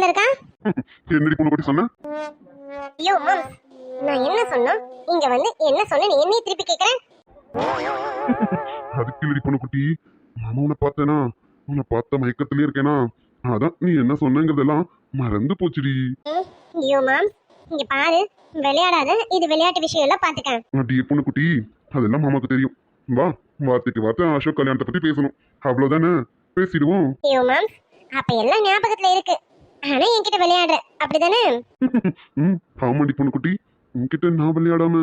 ஞாபகத்துல இருக்கா? என்னடி பொண்ணு பற்றி சொன்ன? ஐயோ மாம்ஸ் நான் என்ன சொன்னோம்? இங்க வந்து என்ன சொன்ன நீ என்னைய திருப்பி கேக்குறேன் அதுக்கு இல்லடி பொண்ணு குட்டி. மாமா உன்னை பார்த்தேனா? உன்னை பார்த்த மயக்கத்திலே இருக்கேனா? அதான் நீ என்ன சொன்னங்கிறதெல்லாம் மறந்து போச்சுடி. ஐயோ மாம்ஸ் இங்க பாரு விளையாடாத இது விளையாட்டு விஷயம் எல்லாம் பாத்துக்கேன். அடியே பொண்ணு குட்டி அதெல்லாம் மாமாக்கு தெரியும். வா வார்த்தைக்கு வார்த்தை அசோக் கல்யாணத்தை பத்தி பேசணும். அவ்வளவுதானே? பேசிடுவோம். ஐயோ மாம்ஸ் அப்ப எல்லாம் ஞாபகத்துல இருக்கு. ஆனா என்கிட்ட விளையாடுற. அப்படிதானே? ம் ஆமாண்டி பொண்ணு குட்டி உன்கிட்ட நான் விளையாடாம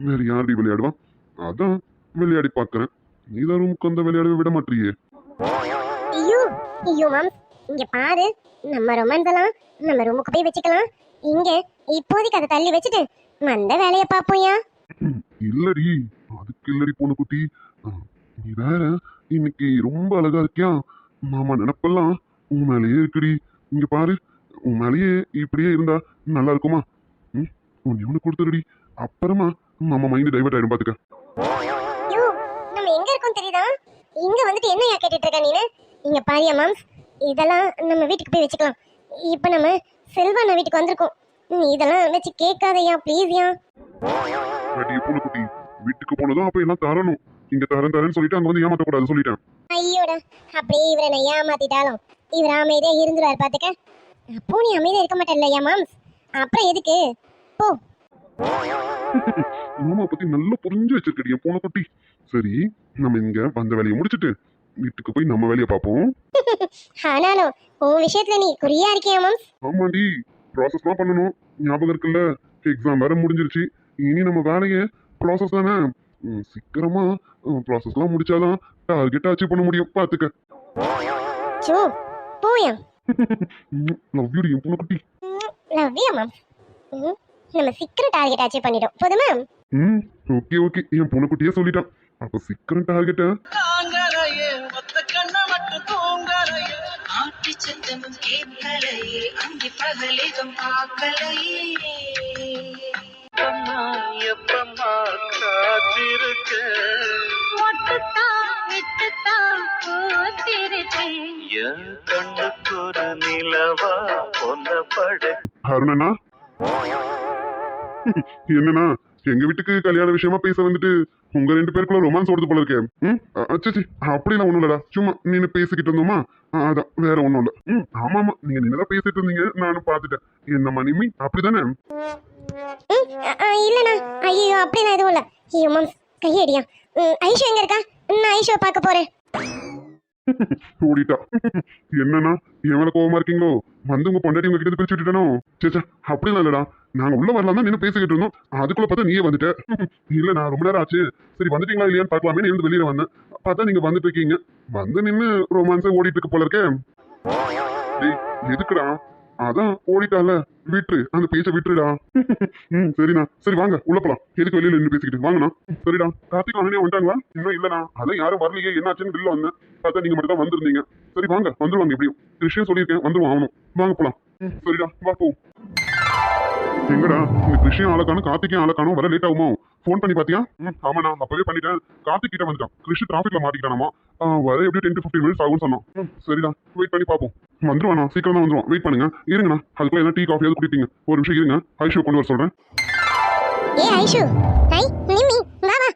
வேற யாரடி விளையாடுவா? அதான் விளையாடி பார்க்கறேன் நீதான் ரூமுக்கு வந்து விளையாடவே விட மாட்டியே. ஐயோ ஐயோ மாம்ஸ் இங்க பாரு நம்ம ரொமான்ஸ் எல்லாம் நம்ம ரூமுக்கு போய் வச்சுக்கலாம். இங்க இப்போதைக்கு அதை தள்ளி வச்சுட்டு மந்த வேலையை பாப்போம்யா இல்லடி அதுக்கு இல்லடி பொண்ணு குட்டி ஆ, நீ வேற இன்னைக்கு ரொம்ப அழகா இருக்கியா? மாமா நினப்பெல்லாம் உன் மேலேயே இருக்குடி. இங்க பாரு உன் மேலேயே இப்படியே இருந்தா நல்லா இருக்குமா? ம் உன் இவனு கொடுத்துருடி. அப்புறமா மாமா மைண்ட் டைவர்ட் ஆயிடும் பாத்துக்க. நம்ம எங்க இருக்கோம் தெரியுதா? இங்க வந்துட்டு என்னையா கேட்டுட்டு இருக்க நீனு? இங்க பாரியா மாம்ஸ். இதெல்லாம் நம்ம வீட்டுக்கு போய் வச்சுக்கலாம். இப்போ நம்ம செல்வான வீட்டுக்கு வந்திருக்கோம். இதெல்லாம் வச்சு கேட்காதயா ப்ளீஸ்யா அடி பொண்ணு குட்டி. வீட்டுக்கு போனதும் அப்ப எல்லாம் தரணும்? இங்க தரேன் தரேன்னு சொல்லிட்டு அங்க வந்து ஏமாத்தக்கூடாது சொல்லிட்டேன். ஐயோடா அப்படியே இவரை நான் ஏமாத்திட்டாலும். இவர் அமைதியா இருந்துருவார் பாத்துக்க. அப்போ நீ அமைதியா இருக்க மாட்டேன்லையா மாம்ஸ்? அப்புறம் எதுக்கு? போ. மாமா பத்தி நல்லா புரிஞ்சு வச்சிருக்கடி பொண்ணு குட்டி சரி நம்ம இங்க வந்த வேலையை முடிச்சிட்டு வீட்டுக்கு போய் நம்ம வேலையை பார்ப்போம். ஆனாலும் உன் விஷயத்துல நீ குறியா இருக்கியா மாம்ஸ்? ஆமாண்டி ப்ராசஸ்லாம் பண்ணணும். ஞாபகம் இருக்குல்ல எக்ஸாம் வேற முடிஞ்சிருச்சு. இனி நம்ம வேலையை ப்ராசஸ் தானே? சீக்கிரமா ப்ராசஸ்லாம் முடிச்சாதான் டார்கெட் அச்சீவ் பண்ண முடியும் பார்த்துக்க போயா லவ் யூ என் பொண்ணு குட்டி. லவ் யூ மாம்ஸ் நம்ம சீக்கிரம் டார்கெட் அச்சீவ் பண்ணிடும் போதுமா? ம் ஓகே ஓகே என் பொண்ணு குட்டியே சொல்லிட்டான். அப்போ சீக்கிரம் டார்கெட்டை தாங்கலையே ஒத்த கண்ண மட்டும் தூங்கலையே ஆட்டி சத்தமும் கேட்கலையே அங்கி பகலிகம் பார்க்கலையே. அம்மா என் நிலவா பட அருணண்ணா என்னண்ணா எங்க வீட்டுக்கு கல்யாண விஷயமா பேச வந்துட்டு உங்க ரெண்டு பேருக்குள்ள ரொமான்ஸ் ஓடுது போல இருக்கே. ம் அச்சி அப்படிலாம் ஒண்ணும் இல்லடா. சும்மா நீனு பேசிக்கிட்டு இருந்தோமா? அதான் வேற ஒண்ணும் இல்ல. ம் ஆமா ஆமா நீங்க நின்னதான் பேசிட்டு இருந்தீங்க நானும் பாத்துட்டேன் என்னம்மா நிமி அப்படிதானே? இல்லண்ணா. ஐயோ அப்படிலாம் எதுவும் இல்லை. ஐயோ மாம்ஸ் கையடியா. ஐஷு எங்க இருக்கா? நான் ஐஷோ பார்க்க போறேன். ஓடிட்டா என்னண்ணா என் மேல கோவமா இருக்கீங்களோ? வந்து உங்க பொண்டாட்டி உங்க கிட்ட பிரிச்சு விட்டுட்டனோ? சேச்சா அப்படிலாம் இல்லடா. நாங்க உள்ள வரலாம் தான் நின்று பேசிக்கிட்டு இருந்தோம். அதுக்குள்ள பார்த்தா நீயே வந்துட்ட. இல்ல நான் ரொம்ப நேரம் ஆச்சு. சரி வந்துட்டீங்களா இல்லையான்னு பார்க்கலாமே இருந்து வெளியில வந்தேன். பார்த்தா நீங்க வந்துட்டு இருக்கீங்க. வந்து நின்று ரொமான்ஸா ஓடிட்டு இருக்க போல இருக்கே. எதுக்குடா? அதான் ஓடிட்டால. விட்டுரு அந்த பேச்ச விட்டுருடா. ம். சரிண்ணா. சரி வாங்க. உள்ள போலாம். எதுக்கு வெளியில நின்று பேசிக்கிட்டு? வாங்கண்ணா. சரிடா. கார்த்திக் அண்ணனே வந்துட்டாங்களா? இன்னும் இல்லண்ணா. அதான் யாரும் வரலையே. என்னாச்சுன்னு வெளில வந்தேன். பார்த்தா நீங்க மட்டும் தான் வந்திருந்தீங்க. சரி வாங்க. வந்துருவாங்க எப்படியும். விஷயம் சொல்லியிருக்கேன். வந்துருவான் அவனும். வாங்க போலாம். சரிடா. வா போ. எங்கடா? இந்த கிருஷ்ணன் ஆளக்கானும் கார்த்திகே ஆளக்கானும் வர லேட் ஆகுமோ? ஃபோன் பண்ணி பாத்தியா? ம் ஆமாண்ணா அப்பவே பண்ணிட்டேன். கார்த்திக் கிட்ட வந்துட்டான். கிருஷ்ண டிராஃபிக்ல மாட்டிக்கிட்டானாமா? வர எப்படி டென் டு ஃபிஃப்டின் மினிட்ஸ் ஆகும்னு சொன்னான். ம், சரிடா வெயிட் பண்ணி பார்ப்போம் வந்துருவாண்ணா சீக்கிரம் தான் வந்துருவான். வெயிட் பண்ணுங்க. இருங்கண்ணா அதுக்குள்ள என்ன டீ காஃபியாவது குடிப்பீங்க. ஒரு நிமிஷம் இருங்க. ஐஷோ கொண்டு வர சொல்றேன். ஏ ஐஷு ஹை நிம்மி வா வா.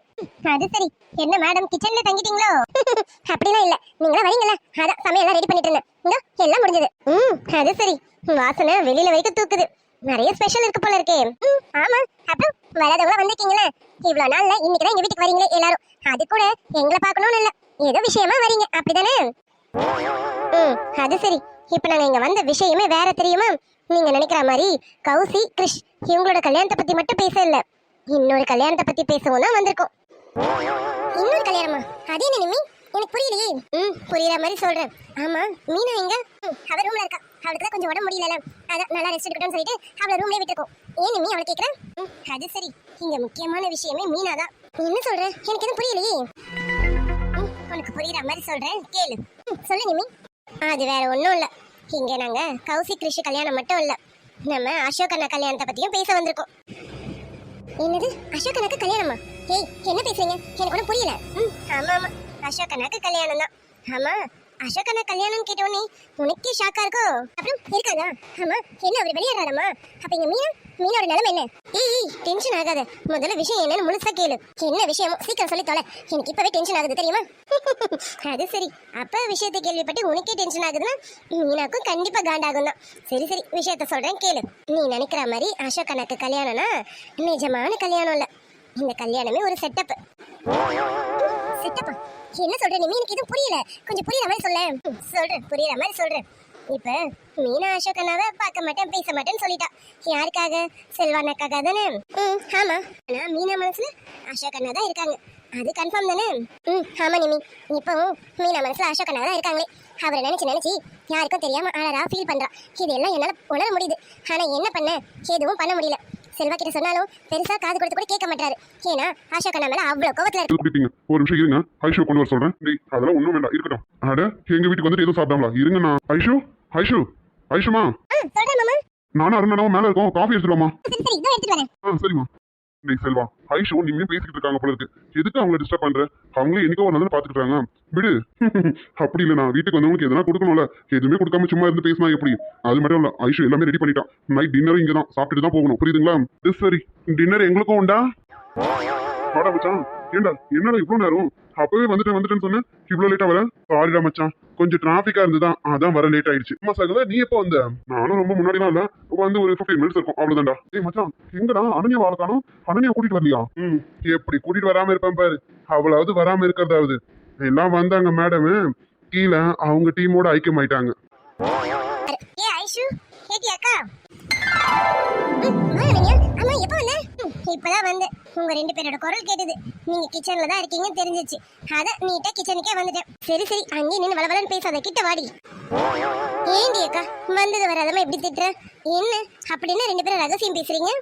அது சரி. என்ன மேடம் கிச்சன்ல தங்கிட்டீங்களோ? அப்படிலாம் இல்ல. நீங்களா வரீங்களா அதான் சமையல்லாம் ரெடி பண்ணிட்டு இருந்தேன். இந்தோ எல்லாம் முடிஞ்சது. ம் அது சரி. வாசனை வெளியில வைக்க தூக்குது. நிறைய ஸ்பெஷல் இருக்கு போல இருக்கே. ம் ஆமா. அப்புறம் வராதவங்க வந்திருக்கீங்களே இவ்வளவு நாள்ல இன்னைக்கு தான் எங்க வீட்டுக்கு வரீங்களே எல்லாரும். அது கூட எங்களை பார்க்கணும்னு இல்ல. ஏதோ விஷயமா வரீங்க. அப்படிதானே? ம் அது சரி. இப்போ நாங்க இங்க வந்த விஷயமே வேற தெரியுமா? நீங்க நினைக்கிற மாதிரி கௌசி கிருஷ் இவங்களோட கல்யாணத்தை பத்தி மட்டும் பேச இல்ல. இன்னொரு கல்யாணத்தை பத்தி பேசவும் தான் வந்திருக்கோம். இன்னொரு கல்யாணமா? அது என்ன நிம்மி? எனக்கு புரியலையே ம் புரியுற மாதிரி சொல்றேன். ஆமா மீனா எங்க? அவ ரூம்ல இருக்கா. அவளுக்கு தான் கொஞ்சம் உடம்பு முடியல அதான் நல்லா ரெஸ்ட் எடுக்கட்டும்னு சொல்லிட்டு அவளை ரூம்லயே விட்டுருக்கோம். ஏன் நிம்மி அவளை கேக்குறேன் அது சரி. இங்க முக்கியமான விஷயமே மீனா தான். என்ன சொல்ற? எனக்கு எதுவும் புரியலையே. உனக்கு புரியுற மாதிரி சொல்றேன். கேளு. சொல்லு நிமி அது வேற ஒன்றும் இல்லை. இங்க நாங்க கௌசி கிருஷி கல்யாணம் மட்டும் இல்லை. நம்ம அசோக் அண்ணா கல்யாணத்தை பத்தியும் பேச வந்திருக்கோம். என்னது? அசோக் அண்ணாக்கு கல்யாணமா? ஏய் என்ன பேசுறீங்க? எனக்கு ஒன்றும் புரியல. ம் ஆமா ஆமா. அசோகனாக்கு கல்யாணம் தான் ஆமா அசோகனா கல்யாணம் கேட்டோன்னே உனக்கே ஷாக்கா இருக்கும் அப்புறம் இருக்காதா? ஆமா என்ன அவர் வெளியேறாரமா? அப்ப இங்க மீனா? மீனோட நிலைமை என்ன? ஏய் டென்ஷன் ஆகாத. முதல்ல விஷயம் என்னன்னு முழுசா கேளு. என்ன விஷயமோ சீக்கிரம் சொல்லி தொலை. எனக்கு இப்பவே டென்ஷன் ஆகுது தெரியுமா? அது சரி. அப்ப விஷயத்தை கேள்விப்பட்டு உனக்கே டென்ஷன் ஆகுதுன்னா மீனாக்கும் கண்டிப்பா காண்டாகும் தான் சரி சரி விஷயத்த சொல்றேன் கேளு. நீ நினைக்கிற மாதிரி அசோகனாக்கு கல்யாணம்னா நிஜமான கல்யாணம் இல்ல. இந்த கல்யாணமே ஒரு செட்டப் செட்டப்பா என்ன சொல்ற நீ? எனக்கு எதுவும் புரியல. கொஞ்சம் புரியற மாதிரி சொல்ல சொல்றேன். புரியற மாதிரி சொல்றேன். இப்ப மீனா அசோக் அண்ணாவை பார்க்க மாட்டேன் பேச மாட்டேன்னு சொல்லிட்டா. யாருக்காக? செல்வானாக்காக தானே? ம் ஆமா. ஆனா மீனா மனசுல அசோக் அண்ணா தான் இருக்காங்க. அது கன்ஃபார்ம் தானே? ம் ஆமா நிமி. இப்போ மீனா மனசுல அசோக் அண்ணா தான் இருக்காங்களே. அவரை நினைச்சு நினைச்சு யாருக்கும் தெரியாம அழறா ஃபீல் பண்றா. இதெல்லாம் என்னால உணர முடியுது. ஆனா என்ன பண்ண? எதுவும் பண்ண முடியல. செல்வா கிட்ட சொன்னாலும் பெருசா காது கொடுத்து கூட கேட்க மாட்டாரு ஏன்னா அசோக் அண்ணா மேல அவ்வளவு கோவத்துல இருக்கு. குடிப்பீங்க ஒரு நிமிஷம் இருங்க. ஐஷோ கொண்டு வர சொல்றேன். டேய் அதெல்லாம் ஒண்ணும் வேண்டாம். இருக்கட்டும். அட எங்க வீட்டுக்கு வந்துட்டு எதுவும் சாப்பிடாங்களா இருங்க நான் ஐஷு ஐஷு ஐஷுமா ஆ, சொல்றேன் மாமா. நானும் அருணாவும் மேல இருக்கோம். காஃபி எடுத்துருவாமா சரி சரி இதோ எடுத்துட்டு வரேன். ஆ சரிம்மா. டேய் செல்வா. ஐஷு நீங்க பேசிக்கிட்டு இருக்காங்க போல இருக்கு. எதுக்கு அவங்கள டிஸ்டர்ப் பண்ற? அவங்களே என்னைக்கோ ஒரு நாள் பாத்துக்கிட்டு இருக்காங்க. விடு. அப்படி இல்ல நான் வீட்டுக்கு வந்தவங்களுக்கு எதனா கொடுக்கணும்ல. எதுவுமே கொடுக்காம சும்மா இருந்து பேசினா எப்படி? அது மட்டும் இல்ல ஐஷோ எல்லாமே ரெடி பண்ணிட்டான் நைட் டின்னர் இங்க தான். சாப்பிட்டுட்டு தான் போகணும். புரியுதுங்களா? சரி டின்னர் எங்களுக்கும் உண்டா? வாடா மச்சான். ஏண்டா என்னடா இவ்வளவு நேரம்? அப்பவே வந்துட்டு வந்துட்டேன்னு சொன்னேன். இவ்வளவு லேட்டா வர? சாரிடா மச்சான். கொஞ்சம் டிராபிக்கா இருந்துதான். அதான் வர லேட் ஆயிடுச்சு. சகல நீ எப்போ வந்த? நானும் ரொம்ப முன்னாடிலாம் இல்ல. வந்து ஒரு 15 மினிட்ஸ் இருக்கும். அவ்வளவுதான்டா. ஏய் மச்சான் எங்கடா? அனன்யா வாழ காணோம். அனன்யா கூட்டிட்டு வரலையா? ம். எப்படி கூட்டிட்டு வராம இருப்பேன் பாரு. அவளாவது வராம இருக்கிறதாவது. எல்லாம் வந்தாங்க மேடம் கீழே அவங்க டீமோட ஐக்கியமாயிட்டாங்க. ஏ ஐஷு. ஏடி அக்கா. இப்பதான் வந்தேன் உங்க ரெண்டு பேரோட குரல் கேட்டது. நீங்க கிச்சன்ல தான் இருக்கீங்கன்னு தெரிஞ்சிச்சு. அத நீட்டா கிச்சனுக்கே வந்துட்டேன். சரி சரி. அங்கே நின்று வளவலன்னு பேசாத. கிட்ட வாடி. ஏண்டி அக்கா வந்தது வராதமா எப்படி திட்டுற? என்ன? அப்படின்னு ரெண்டு பேரும் ரகசியம் பேசுறீங்க?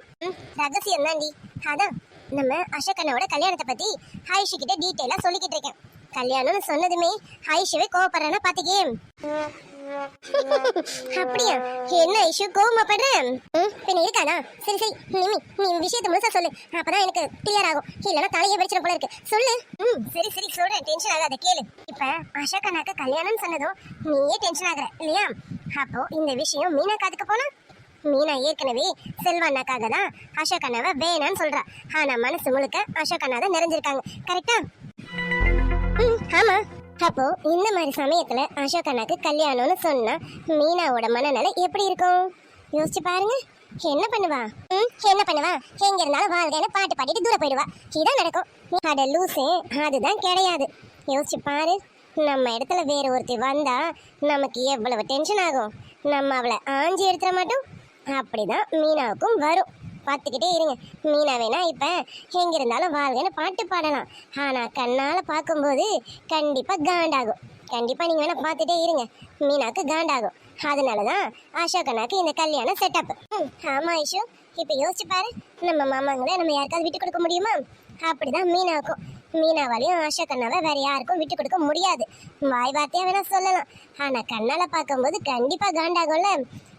ரகசியம் தாண்டி அதான் நம்ம அசோக் கல்யாணத்தை பத்தி ஹாயிஷு கிட்ட டீட்டெயிலா சொல்லிக்கிட்டு இருக்கேன். கல்யாணம்னு சொன்னதுமே ஹாயிஷுவே கோவப்படுறேன்னா பாத்துக்கே அப்படியா? என்ன ஐஷு கோவமாப்படுற? பின்ன இருக்காதா சரி சரி நிமி நீ விஷயத்தை முழுசா சொல்லு. அப்பதான் எனக்கு கிளியர் ஆகும். இல்லைன்னா தலையே வெடிச்சிட போல இருக்கு. சொல்லு. ம் சரி சரி சொல்றேன். டென்ஷன் ஆகாத கேளு. இப்ப அசோக் அண்ணாக்கு கல்யாணம்னு சொன்னதும் நீயே டென்ஷன் ஆகுற இல்லையா? அப்போ இந்த விஷயம் மீனா காதுக்கு போனா? மீனா ஏற்கனவே செல்வண்ணாக்காக தான் அசோக் அண்ணாவை வேணான்னு சொல்றா. ஆனா மனசு முழுக்க அசோக் அண்ணா தான் நிறைஞ்சிருக்காங்க கரெக்டா ம் ஆமா. அப்போ இந்த மாதிரி சமயத்துல அசோக் அண்ணாக்கு கல்யாணம்னு சொன்னா மீனாவோட மனநிலை எப்படி இருக்கும்? யோசிச்சு பாருங்க. என்ன பண்ணுவா? ம் என்ன பண்ணுவா? எங்க இருந்தாலும் வாழ்க்கைன்னு பாட்டு பாடிட்டு தூர போயிடுவா. இதான் நடக்கும். அட லூசு அதுதான் கிடையாது. யோசிச்சு பாரு. நம்ம இடத்துல வேற ஒருத்தி வந்தா நமக்கு எவ்வளவு டென்ஷன் ஆகும்? நம்ம அவளை ஆஞ்சி எடுத்துட மாட்டோம். அப்படிதான் மீனாவுக்கும் வரும். பார்த்துக்கிட்டே இருங்க. மீனா வேணா இப்ப எங்க இருந்தாலும் வாழ்கன்னு பாட்டு பாடலாம். ஆனா கண்ணால பார்க்கும்போது கண்டிப்பா காண்டாகும். கண்டிப்பா நீங்க வேணா பார்த்துட்டே இருங்க. மீனாக்கு காண்டாகும். அதனாலதான் அசோக் அண்ணாக்கு இந்த கல்யாணம் செட்டப் ஆமா ஐஷு. இப்ப யோசிச்சு பாரு. நம்ம மாமாங்களை நம்ம யாருக்காவது விட்டு கொடுக்க முடியுமா? அப்படிதான் மீனாக்கும். மீனாவாலையும் ஆஷா கண்ணாவை வேற யாருக்கும் விட்டு கொடுக்க முடியாது. வாய் வார்த்தையா வேணா சொல்லலாம். ஆனா கண்ணால பார்க்கும்போது கண்டிப்பா காண்டாகும்ல.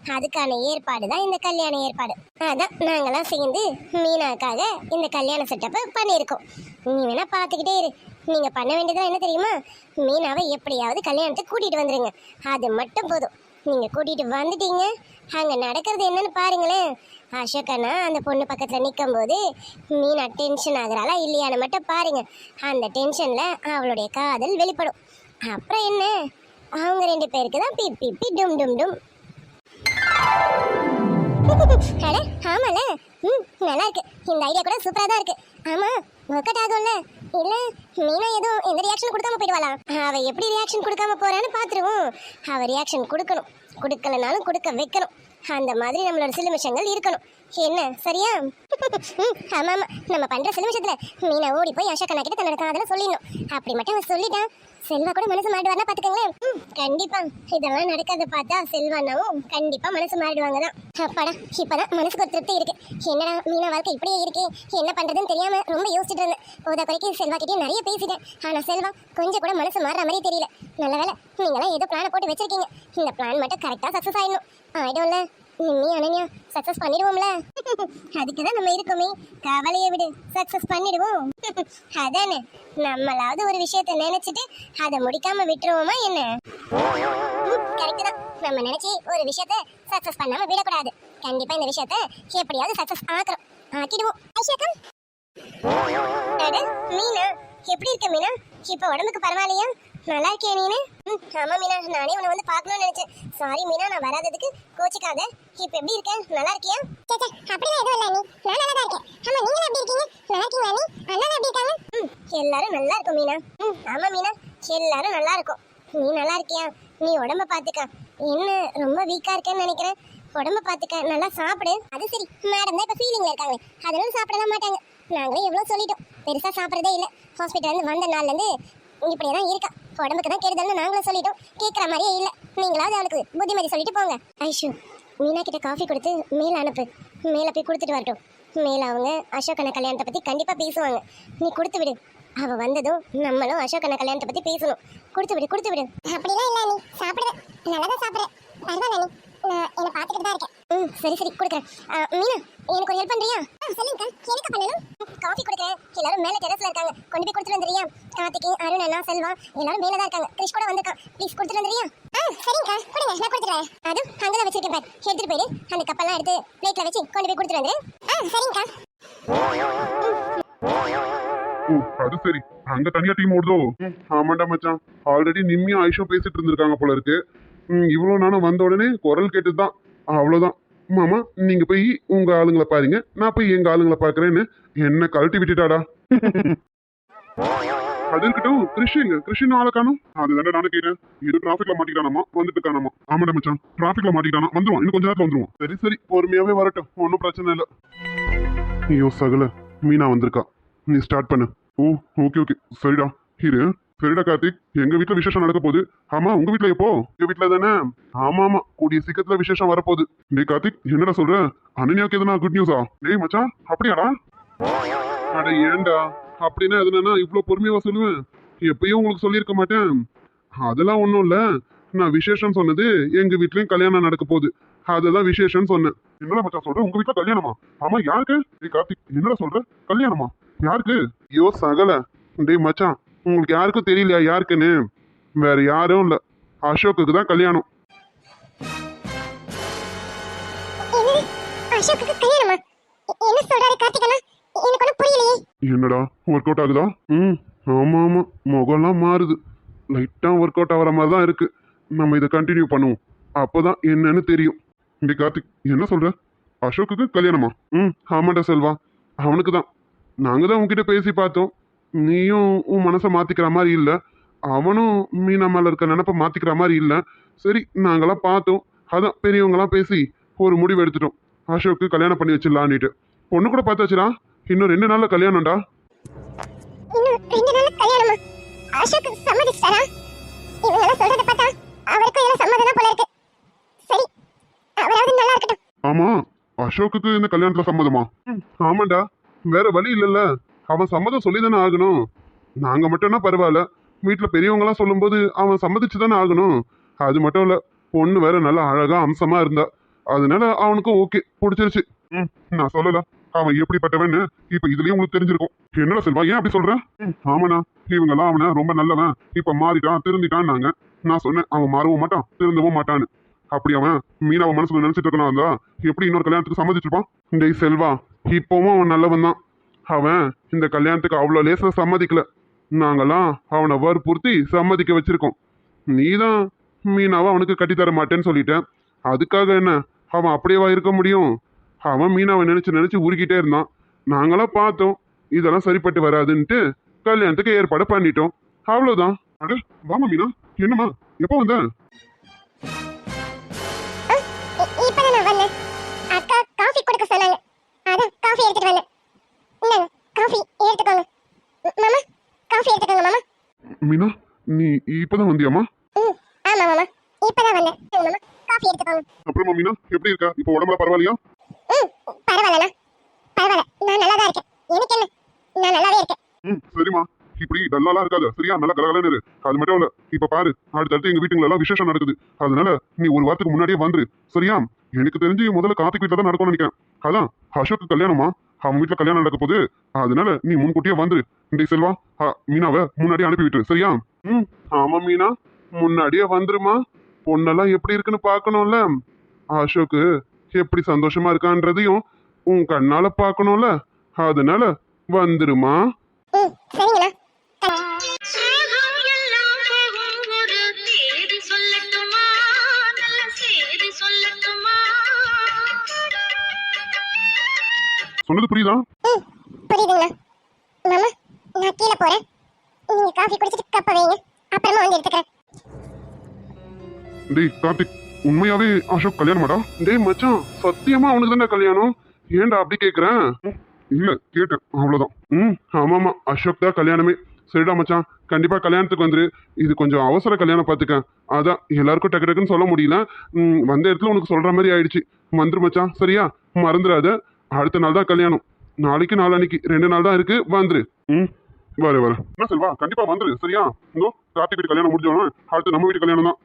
அதுக்கான ஏற்பாடு தான் இந்த கல்யாண ஏற்பாடு. அதான் நாங்களாம் சேர்ந்து மீனாக்காக இந்த கல்யாண செட்டப்பை பண்ணியிருக்கோம். நீ வேணா பார்த்துக்கிட்டே இரு. நீங்க பண்ண வேண்டியது என்ன தெரியுமா? மீனாவை எப்படியாவது கல்யாணத்துக்கு கூட்டிட்டு வந்துருங்க. அது மட்டும் போதும். நீங்க கூட்டிட்டு வந்துட்டீங்க. அங்க நடக்கிறது என்னன்னு பாருங்களேன். அசோக் அண்ணா அந்த பொண்ணு பக்கத்தில் நிற்கும் போது மீனா டென்ஷன் ஆகுறாளா இல்லையான்னு மட்டும் பாருங்க. அந்த டென்ஷன்ல அவளுடைய காதல் வெளிப்படும். அப்புறம் என்ன? அவங்க ரெண்டு பேருக்கு தான் பி பி பி டும் டும் டும். அட ஆமால. ம் நல்லா இருக்கு. இந்த ஐடியா கூட சூப்பரா தான் இருக்கு. ஆமா ஒர்க் அவுட் ஆகும்ல. இல்ல மீனா எதுவும் எந்த ரியாக்ஷன் கொடுக்காம போயிடுவாளா? அவ எப்படி ரியாக்ஷன் கொடுக்காம போறான்னு பாத்துருவோம் அவ ரியாக்ஷன் கொடுக்கணும். கொடுக்கலனாலும் கொடுக்க வைக்கணும். அந்த மாதிரி நம்மளோட சிலமிஷங்கள் இருக்கணும். என்ன சரியா? ஆமாம் ஆமா ஆமா நம்ம பண்ற சிலுமிஷத்துல மீனா ஓடி போய் அசோக் அண்ணா கிட்ட தன்னோட காதல சொல்லிடணும். அப்படி மட்டும் அவன் சொல்லிட்டான் செல்வா கூட மனசு மாறிடுவார்னா பார்த்துக்கங்களேன் கண்டிப்பா. இதெல்லாம் நடக்காத பார்த்தா செல்வானாவும் கண்டிப்பா மனசு மாறிடுவாங்க தான். அப்பாடா இப்போதான் மனசுக்கு ஒரு திருப்தி இருக்கு. என்னடா மீனா வாழ்க்கை இப்படியே இருக்கு. என்ன பண்றதுன்னு தெரியாம ரொம்ப யோசிச்சுட்டு இருந்தேன். போதா குறைக்கு செல்வா கிட்டே நிறைய பேசிட்டேன். ஆனா செல்வா கொஞ்சம் கூட மனசு மாறுற மாதிரி தெரியல. நல்ல வேலை நீங்களாம் ஏதோ பிளான போட்டு வச்சிருக்கீங்க. இந்த பிளான் மட்டும் கரெக்டாக சக்ஸஸ் ஆயிடணும். ஆயிடும்ல நீ அனன்யா சக்சஸ் பண்ணிடுவோம்ல. அதுக்கு தான் நம்ம இருக்கோமே. கவலையை விடு சக்சஸ் பண்ணிடுவோம். அதானே நம்மளாவது ஒரு விஷயத்தை நினைச்சிட்டு அதை முடிக்காம விட்டுருவோமா என்ன? கரெக்ட் தான். நம்ம நினைச்சி ஒரு விஷயத்தை சக்சஸ் பண்ணாம விடக்கூடாது. கண்டிப்பா இந்த விஷயத்த எப்படியாவது சக்சஸ் ஆக்குறோம் ஆக்கிடுவோம். ஐஷாக்கம் மீனா எப்படி இருக்க மீனா? இப்ப உடம்புக்கு பரவாயில்லையா? நல்லா இருக்கியா நீனு? ம், ஆமா மீனா. நானே உன்னை வந்து பார்க்கணும்னு நினைச்சேன். சாரி மீனா நான் வராததுக்கு கோச்சிக்காத. இப்ப எப்படி இருக்க? நல்லா இருக்கியா? அப்படிலாம் எதுவும் இல்ல நீ. நான் நல்லா தான் இருக்கேன். ஆமா நீங்க எப்படி இருக்கீங்க? நல்லா இருக்கீங்களா நீ? அண்ணா எப்படி இருக்காங்க? ம் எல்லாரும் நல்லா இருக்கும் மீனா. ம் ஆமா மீனா. எல்லாரும் நல்லா இருக்கும். நீ நல்லா இருக்கியா? நீ உடம்ப பாத்துக்க. என்ன ரொம்ப வீக்கா இருக்கேன்னு நினைக்கிறேன். உடம்ப பாத்துக்க. நல்லா சாப்பிடு. அது சரி. மேடம் தான் இப்ப ஃபீலிங்ல இருக்காங்க. அதெல்லாம் சாப்பிடலாம் மாட்டாங்க. நாங்களே எவ்வளவு சொல்லிட்டோம். பெருசா சாப்பிடறதே இல்ல. ஹாஸ்பிட்டல் வந்த நாள்ல இருந்து இப்படியே தான் இருக்கா. உடம்புக்கு தான் கெடுதல்னு நாங்களும் சொல்லிட்டோம். கேட்குற மாதிரியே இல்லை. நீங்களாவது அவளுக்கு புத்திமதி சொல்லிட்டு போங்க. ஐஷு மீனா கிட்ட காஃபி கொடுத்து மேல அனுப்பு. மேல போய் கொடுத்துட்டு வரட்டும். மேல அவங்க அசோகன கல்யாணத்தை பத்தி கண்டிப்பா பேசுவாங்க. நீ கொடுத்து விடு. அவ வந்ததும் நம்மளும் அசோகன கல்யாணத்தை பத்தி பேசணும். கொடுத்து விடு கொடுத்து விடு. அப்படிலாம் இல்ல நீ சாப்பிடுற நல்லா தான் சாப்பிடுற பரவாயில்ல நீ நான் என்ன பார்த்துக்கிட்டு தான் இருக்கேன். ம் சரி சரி கொடுக்குறேன். மீனா எனக்கு ஒரு ஹெல்ப் பண்றியா? சொல்லுங்க எனக்கு பண்ணணும்? காஃபி கொடுக்குறேன். எல்லாரும் மேல டெரஸ்ல இருக்காங்க. கொண்டு போய் கொடுத்துட்டு வந்துறியா கார்த்திகே அருண் அண்ணா செல்வா எல்லாரும் மேலே தான் இருக்காங்க. கிரிஷ் கூட வந்திருக்கான். ப்ளீஸ் கொடுத்துட்டு வந்துறியா ஆ சரிங்க கொடுங்க நான் கொடுத்துறேன். அது அங்கே தான் வச்சிருக்கேன் பார். எடுத்துட்டு போயிடு. அந்த கப்பெல்லாம் எடுத்து பிளேட்ல வச்சு கொண்டு போய் கொடுத்துட்டு வந்துரு ஆ சரிங்க ஓ அது சரி. அங்க தனியா டீம் ஓடுதோ? ஆமாண்டா மச்சான். ஆல்ரெடி நிம்மியும் ஆயிஷும் பேசிட்டு இருந்திருக்காங்க போல இருக்கு. ம், இவ்வளவு நானும் வந்த உடனே குரல் கேட்டுதான் அவ்வளோதான் மாமா நீங்க போய் உங்க ஆளுங்களை பாருங்க. நான் போய் எங்க ஆளுங்களை பாக்குறேன்னு என்ன கழட்டி விட்டுட்டாடா. அது இருக்கட்டும் கிருஷிங்க கிருஷ்ணன் ஆளை காணும். அதுதானே நானும் கேட்டேன். இது டிராஃபிக்ல மாட்டிக்கிட்டானாமா? வந்துட்டு இருக்கானாமா? ஆமாடா மச்சான். டிராஃபிக்ல மாட்டிக்கிட்டானா? வந்துருவான். இன்னும் கொஞ்ச நேரத்துல வந்துருவான். சரி சரி. பொறுமையாவே வரட்டும். ஒன்றும் பிரச்சனை இல்லை. ஐயோ சகல. மீனா வந்திருக்கா. நீ ஸ்டார்ட் பண்ணு. ஓ ஓகே ஓகே சரிடா. இரு. சரிடா கார்த்திக் எங்க வீட்டுல விசேஷம் நடக்க போகுது. ஆமா உங்க வீட்டுல எப்போ? எங்க வீட்டுல தானே? ஆமா ஆமா. கூடிய சீக்கிரத்துல விசேஷம் வரப்போகுது. டேய் கார்த்திக் என்னடா சொல்ற? அனன்யாக்கு எதுனா குட் நியூஸா டேய் மச்சான் அப்படியாடா? அட ஏன்டா? அப்படின்னா எதுனா இவ்வளவு பொறுமையா சொல்லுவேன். எப்பயும் உங்களுக்கு சொல்லியிருக்க மாட்டேன். அதெல்லாம் ஒன்றும் இல்லை. நான் விசேஷம் சொன்னது எங்க வீட்லயும் கல்யாணம் நடக்க போகுது. அதுதான் விசேஷம் சொன்னேன். என்னடா மச்சான் சொல்ற? உங்க வீட்டுல கல்யாணமா? ஆமா யாருக்கு? டேய் கார்த்திக் என்னடா சொல்ற? கல்யாணமா? யாருக்கு? ஐயோ சகல. டேய் மச்சான் உங்களுக்கு யாருக்கும் தெரியலையா? யாருக்குன்னு? வேற யாரும் இல்ல. அசோக்குக்கு தான் கல்யாணம். என்னடா? ஒர்க் அவுட் ஆகுதா? ம் ஆமா ஆமா. முகம்லாம் மாறுது. லைட்டா ஒர்க் அவுட் ஆகிற மாதிரி தான் இருக்கு. நம்ம இதை கண்டினியூ பண்ணுவோம். அப்போதான் என்னன்னு தெரியும். டேய் கார்த்திக் என்ன சொல்ற? அசோக்குக்கு கல்யாணமா? ம் ஆமாண்டா செல்வா. அவனுக்கு தான் நாங்கள் தான் உன்கிட்ட பேசி பார்த்தோம். நீயும் உன் மனசை மாற்றிக்கிற மாதிரி இல்லை. அவனும் மீனா மேலே இருக்க நினப்பை மாற்றிக்கிற மாதிரி இல்லை. சரி நாங்களாம் பார்த்தோம். அதான் பெரியவங்களாம் பேசி ஒரு முடிவு எடுத்துட்டோம். அசோக்கு கல்யாணம் பண்ணி வச்சிடலான்னுட்டு. பொண்ணு கூட பார்த்தாச்சுடா. இன்னும் ரெண்டு நாளில் கல்யாணம்டா. இன்னும் ரெண்டு நாள் கல்யாணமா? அசோக் சம்மதிச்சிட்டாரா இவங்க சொல்றத பார்த்தா அவருக்கும் இதெல்லாம் சம்மதம் போல இருக்கு. சரி அவராவது நல்லா இருக்கட்டும். ஆமா அசோக்குக்கு இந்த கல்யாணத்துல சம்மதமா? ஆமாண்டா வேற வழி இல்லைல்ல. அவன் சம்மதம் சொல்லி தானே ஆகணும். நாங்க மட்டும்னா பரவாயில்ல? வீட்டில் பெரியவங்களாம் சொல்லும்போது அவன் சம்மதிச்சு தானே ஆகணும். அது மட்டும் இல்ல பொண்ணு வேற நல்லா அழகா அம்சமா இருந்தா. அதனால அவனுக்கும் ஓகே பிடிச்சிருச்சு. ம் நான் சொல்லல. அவன் எப்படிப்பட்டவன்னு இப்ப இதுலயும் உங்களுக்கு தெரிஞ்சிருக்கும். என்னடா செல்வா ஏன் அப்படி சொல்ற? ம், ஆமாண்ணா. இவங்கெல்லாம் அவனை ரொம்ப நல்லவன். இப்ப மாறிட்டான் திருந்திட்டான்னாங்க நான் சொன்னேன் அவன் மாறவும் மாட்டான் திருந்தவும் மாட்டான்னு. அப்படி அவன் மீனாவை மனசுல நினைச்சிட்டு இருக்கனா எப்படி இன்னொரு கல்யாணத்துக்கு சம்மதிச்சிருப்பான்? டேய் செல்வா இப்பவும் அவன் நல்லவன் தான் அவன் இந்த கல்யாணத்துக்கு அவ்வளோ லேசாக சம்மதிக்கல. நாங்கெல்லாம் அவனை வற்புறுத்தி சம்மதிக்க வச்சிருக்கோம். நீதான் மீனாவை அவனுக்கு கட்டித்தர மாட்டேன்னு சொல்லிட்டேன். அதுக்காக என்ன? அவன் அப்படியேவா இருக்க முடியும்? அவன் மீனாவை நினச்சி நினச்சி உருகிட்டே இருந்தான். நாங்களாம் பார்த்தோம். இதெல்லாம் சரிப்பட்டு வராதுன்ட்டு கல்யாணத்துக்கு ஏற்பாடு பண்ணிட்டோம். அவ்வளோதான் அட வாமா மீனா. என்னம்மா? எப்போ வந்த? நான் வந்தேன். அக்கா காஃபி கொடுக்க சொன்னாங்க. அதான் காஃபி எடுத்துட்டு வந்தேன். இந்தாங்க காஃபி எடுத்துக்கோங்க. மாமா காஃபி எடுத்துக்கோங்க மாமா. மீனா நீ இப்பதான் வந்தியாம்மா? ம் ஆமா மாமா. இப்பதான் வந்தேன். மாமா காஃபி எடுத்துக்கோங்க. அப்புறமா மீனா எப்படி இருக்கா? இப்போ உடம்புல பரவாயில்லையா? ம் பரவாயில்லண்ணா. பரவாயில்ல. நான் நல்லா தான் இருக்கேன். எனக்கு என்ன? நான் நல்லாவே இருக்கேன். ம் சரிம்மா. இப்படி டல்லாலாம் இருக்காது. சரியா? நல்லா கலகலன்னு இரு. அது மட்டும் இல்ல. இப்ப பாரு அடுத்தடுத்து எங்க வீட்டுல எல்லாம் விசேஷம் நடக்குது. அதனால நீ ஒரு வாரத்துக்கு முன்னாடியே வந்துரு. சரியா? எனக்கு தெரிஞ்சு முதல்ல கார்த்திக் வீட்டுல தான் நடக்கும்னு நினைக்கிறேன். அதான் அசோக்கு கல்யாணமா? அவன் வீட்டில் கல்யாணம் நடக்க போகுது அதனால நீ முன்கூட்டியே வந்துரு டேய் செல்வா மீனாவை முன்னாடியே அனுப்பி விட்டுரு சரியா? ம் ஆமாம் மீனா முன்னாடியே வந்துருமா? பொண்ணெல்லாம் எப்படி இருக்குன்னு பார்க்கணும்ல? அசோக்கு எப்படி சந்தோஷமா இருக்கான்றதையும் உன் கண்ணால பார்க்கணும்ல? அதனால வந்துருமா? சொன்னது புரியுதா? ம் புரியுதுங்கண்ணா. மாமா நான் கீழே போறேன். நீங்க காஃபி குடிச்சிட்டு கப்ப வைங்க. அப்புறமா வந்து எடுத்துக்கிறேன். டேய் கார்த்திக் உண்மையாவே அசோக் கல்யாணமாடா? டேய் மச்சான் சத்தியமா அவனுக்கு தானே கல்யாணம்? ஏன்டா அப்படி கேக்குறேன் இல்ல கேட்டேன் அவ்வளவுதான். ம் ஆமாமா அசோக் தான் கல்யாணமே. சரிடா மச்சான் கண்டிப்பா கல்யாணத்துக்கு வந்துரு. இது கொஞ்சம் அவசர கல்யாணம் பாத்துக்க. அதான் எல்லாருக்கும் டக்கு டக்குன்னு சொல்ல முடியல. வந்த இடத்துல உனக்கு சொல்ற மாதிரி ஆயிடுச்சு. வந்துரு மச்சான் சரியா? மறந்துடாத. அடுத்த நாள் தான் கல்யாணம். நாளைக்கு நாளான்னைக்கு ரெண்டு நாள் தான் இருக்கு. வந்துரு. ம். வர வர. என்ன செல்வா? கண்டிப்பா வந்துரு. சரியா? இதோ கார்த்திக் வீட்டு கல்யாணம் முடிஞ்சோன்னா அடுத்து நம்ம வீட்டு கல்யாணம் தான்.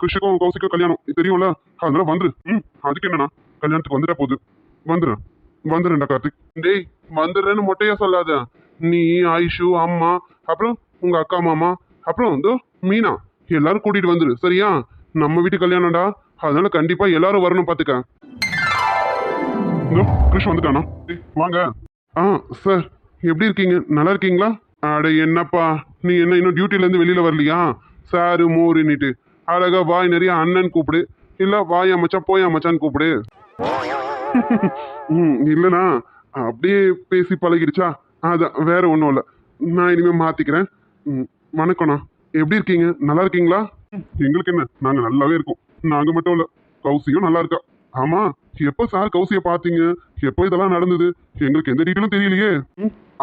கிருஷிக்கும் கௌசிக்கும் கல்யாணம். தெரியும்ல? அதனால வந்துரு. ம் அதுக்கு என்னண்ணா கல்யாணத்துக்கு வந்துட்டா போகுது. வந்துரு. வந்துடுறேன்டா கார்த்திக். டேய் வந்துடுறேன்னு மொட்டையா சொல்லாத. நீ ஆயிஷு அம்மா அப்புறம் உங்க அக்கா மாமா அப்புறம் இதோ மீனா. எல்லாரும் கூட்டிட்டு வந்துரு. சரியா? நம்ம வீட்டு கல்யாணம்டா. அதனால கண்டிப்பா எல்லாரும் வரணும் பாத்துக்க. இதோ கிருஷ் வந்துட்டானா? வாங்க. ஆ சார் எப்படி இருக்கீங்க? நல்லா இருக்கீங்களா? அட என்னப்பா நீ என்ன இன்னும் டியூட்டிலேருந்து வெளியில் வரலையா? சாரு மோருன்னுட்டு அழகா வாய் நிறைய அண்ணன் கூப்பிடு. இல்லை வாய் மச்சான் போய் அமைச்சான்னு கூப்பிடு. ம் இல்லைண்ணா அப்படியே பேசி பழகிடுச்சா? அதான் வேற ஒன்றும் இல்லை. நான் இனிமேல் மாற்றிக்கிறேன் ம், வணக்கம்ண்ணா எப்படி இருக்கீங்க? நல்லா இருக்கீங்களா? எங்களுக்கு என்ன? நாங்கள் நல்லாவே இருக்கோம். நாங்கள் மட்டும் இல்லை கௌசியும் நல்லா இருக்கா? ஆமா எப்போ சார் கௌசிய பாத்தீங்க? எப்போ இதெல்லாம் நடந்தது? எங்களுக்கு எந்த டீட்டெயிலும் தெரியலையே.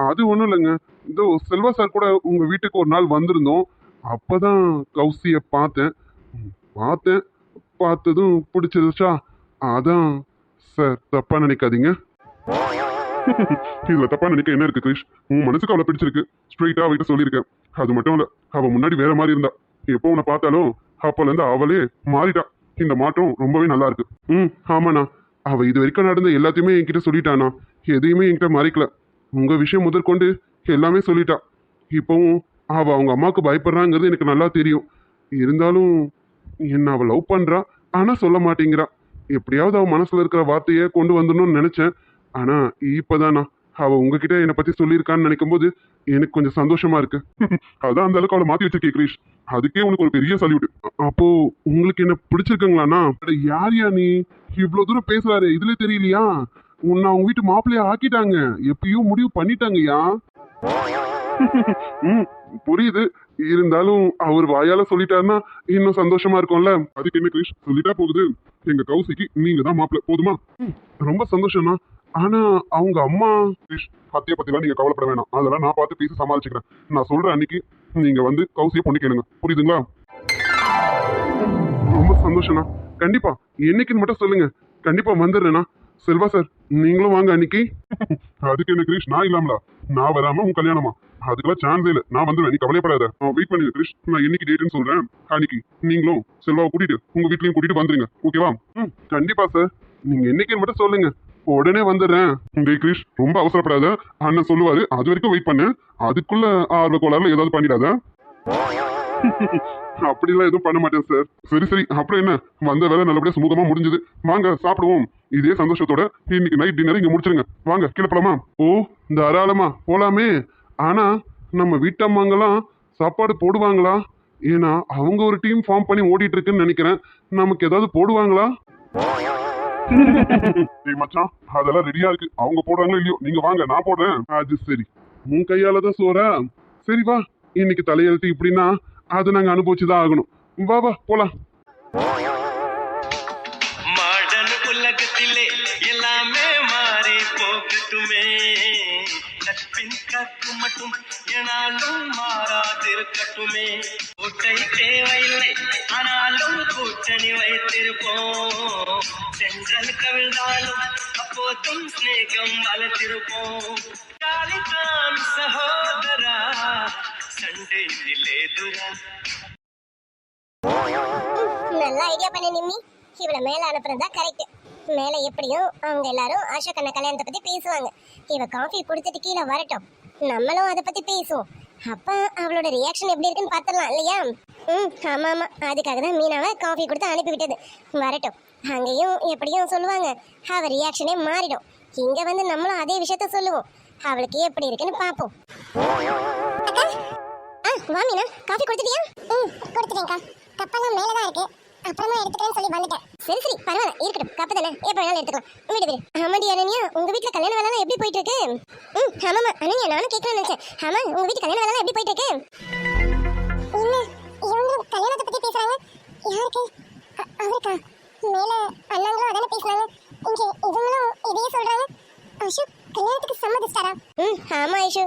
அது ஒன்றும் இல்லைங்க. இதோ செல்வா சார் கூட உங்க வீட்டுக்கு ஒரு நாள் வந்திருந்தோம். அப்பதான் கௌசிய பார்த்தேன். பார்த்தேன். பார்த்ததும் பிடிச்சிருச்சா? அதான் சார் தப்பா நினைக்காதீங்க. இதுல தப்பா நினைக்க என்ன இருக்கு கிரிஷ்? உன் மனசுக்கு அவளை பிடிச்சிருக்கு. ஸ்ட்ரெயிட்டா அவகிட்ட சொல்லியிருக்கேன். அது மட்டும் இல்ல அவ முன்னாடி வேற மாதிரி இருந்தா. எப்போ உன்னை பார்த்தாலும் அப்பல இருந்து அவளே மாறிட்டா. இந்த மாற்றம் ரொம்பவே நல்லா இருக்கு. ம் ஆமாண்ணா. அவள் இது வரைக்கும் நடந்த எல்லாத்தையுமே என்கிட்ட சொல்லிட்டானா. எதையுமே என்கிட்ட மறைக்கல. உங்கள் விஷயம் முதற்கொண்டு எல்லாமே சொல்லிட்டா. இப்போவும் அவள் அவங்க அம்மாவுக்கு பயப்படுறாங்கிறது எனக்கு நல்லா தெரியும். இருந்தாலும் என்ன அவள் லவ் பண்ணுறா ஆனால் சொல்ல மாட்டேங்கிறா. எப்படியாவது அவன் மனசில் இருக்கிற வார்த்தையை கொண்டு வந்துடணும்னு நினச்சேன். ஆனால் இப்போதாண்ணா. அவ உங்ககிட்ட என்னை பத்தி சொல்லியிருக்கான்னு நினைக்கும் போது எனக்கு கொஞ்சம் சந்தோஷமா இருக்கு. அதான் அந்த அளவுக்கு அவளை மாத்தி வச்சிருக்கே கிரீஷ். அதுக்கே உனக்கு ஒரு பெரிய சல்யூட் அப்போ உங்களுக்கு என்ன பிடிச்சிருக்குங்களாண்ணா? அட, யார் யா நீ? இவ்வளவு தூரம் பேசுறாரு இதுல தெரியலையா? உன்னை அவங்க வீட்டு மாப்பிள்ளைய ஆக்கிட்டாங்க. எப்பயோ முடிவு பண்ணிட்டாங்கய்யா ம் புரியுது. இருந்தாலும் அவர் வாயால சொல்லிட்டாருன்னா இன்னும் சந்தோஷமா இருக்கும்ல? அதுக்கு என்ன கிரீஷ்? சொல்லிட்டா போகுது. எங்க கௌசிக்கு நீங்க தான் மாப்பிள்ள. போதுமா? ரொம்ப சந்தோஷம்னா ஆனா அவங்க அம்மா கிரிஷ் பத்திலாம் நீங்க கவலைப்பட வேணாம். அதெல்லாம் நான் பார்த்து பேசி சமாளிச்சுக்கிறேன். நான் சொல்ற அன்னைக்கு நீங்க வந்து கௌசிய பொண்ணு கேளுங்க. புரியுதுங்களா? ரொம்ப சந்தோஷம்ண்ணா. கண்டிப்பா என்னைக்குன்னு மட்டும் சொல்லுங்க. கண்டிப்பா வந்துடுறேண்ணா. செல்வா சார் நீங்களும் வாங்க அன்னைக்கு. அதுக்கு என்ன கிரீஷ் நான் இல்லாமலா? நான் வராம உன் கல்யாணமா? அதுக்கெல்லாம் சான்ஸே இல்லை. நான் வந்துடுவேன் நீ கவலைப்படாத. வெயிட் பண்ணுங்க கிரீஷ். நான் என்னைக்கு டேட்டுன்னு சொல்றேன். அன்னைக்கு நீங்களும் செல்வாவை கூட்டிட்டு உங்க வீட்லயும் கூட்டிட்டு வந்துருங்க. ஓகேவா ம் கண்டிப்பா சார் நீங்க என்னைக்குன்னு மட்டும் சொல்லுங்க. உடனே வந்துடுறேன். டே கிரிஷ் ரொம்ப அவசரப்படாத. அண்ணன் சொல்லுவாரு அது வரைக்கும் வெயிட் பண்ணு. அதுக்குள்ள ஆர்வ கோளாறுல ஏதாவது பண்ணிடாத. அப்படிலாம் எதுவும் பண்ண மாட்டேன் சார் சரி சரி அப்புறம் என்ன? வந்த வேலை நல்லபடியா சுமூகமா முடிஞ்சது. வாங்க சாப்பிடுவோம். இதே சந்தோஷத்தோட இன்னைக்கு நைட் டின்னர் இங்க முடிச்சிருங்க. வாங்க கீழே போலாமா? ஓ தாராளமா போலாமே. ஆனா நம்ம வீட்டம்மாங்கெல்லாம் சாப்பாடு போடுவாங்களா? ஏன்னா அவங்க ஒரு டீம் ஃபார்ம் பண்ணி ஓடிட்டு இருக்குன்னு நினைக்கிறேன். நமக்கு ஏதாவது போடுவாங்களா? ஏய் மச்சான் அதெல்லாம் ரெடியா இருக்கு. அவங்க போடுறாங்களோ இல்லையோ? நீங்க வாங்க நான் போடுறேன். அது சரி. உன் கையால தான் சோறா? சரி வா. இன்னைக்கு தலையெழுத்து இப்படின்னா அது நாங்க அனுபவிச்சுதான் ஆகணும். வா வா போலாம். மாடர்ன் உலகத்திலே எல்லாமே மாறி போகட்டுமே. நட்பின் காக்கு மட்டும் எனாலும் மாறாதிருக்கட்டுமே. கூட்டை தேவையில்லை ஆனாலும் கூட்டணி வைத்திருப்போம். சென்றல் கவிழ்ந்தாலும் அப்போதும் ஸ்நேகம் வளர்த்திருப்போம். ஜாலிதான் சகோதரா சண்டை நிலேதுரா நல்ல ஐடியா பண்ண நிம்மி. இவளை மேல அனுப்புறதா கரெக்ட் மேல எப்படியும் அவங்க எல்லாரும் ஆஷா கண்ண கல்யாணத்தை பத்தி பேசுவாங்க. இவ காஃபி குடிச்சிட்டு கீழே வரட்டும். நம்மளும் அதை பத்தி பேசுவோம். அப்பா அவளோட ரியாக்ஷன் எப்படி இருக்குன்னு பார்த்துடலாம் இல்லையா? ம் ஆமா ஆமா. அதுக்காக தான் மீனாவை காஃபி கொடுத்து அனுப்பிவிட்டது வரட்டும். அங்கேயும் எப்படியும் சொல்லுவாங்க அவ ரியாக்ஷனே மாறிடும். இங்க வந்து நம்மளும் அதே விஷயத்த சொல்லுவோம். அவளுக்கு எப்படி இருக்குன்னு பார்ப்போம் ஆ வா மீனா. காஃபி கொடுத்துட்டியா? ம் கொடுத்துட்டேன்க்கா. கப்பெல்லாம் மேலே தான் இருக்குது அப்புறமா எடுத்துக்கிறேன்னு சொல்லி வந்துட்டேன். சரி சரி பரவாயில்ல இருக்கட்டும். கப்பு தானே? எப்போ வேணாலும் எடுத்துக்கலாம். வீடு வீடு. ஆமாடி அனன்யா உங்க வீட்டில் கல்யாண வேலை எப்படி போயிட்டு இருக்கு ம் ஆமாமா அனன்யா நானும் கேட்கலாம்னு நினைச்சேன். ஆமா உங்க வீட்டு கல்யாண வேலை எப்படி போயிட்டு இருக்கு என்ன இவங்க கல்யாணத்தை பற்றி பேசுறாங்க? யாருக்கு? அவருக்கா? மேலே அண்ணங்களும் அதானே பேசுறாங்க. இங்கே இவங்களும் இதையே சொல்றாங்க. அசோக் கல்யாணத்துக்கு சம்மதிச்சிட்டாரா? ம் ஆமா ஐஷு.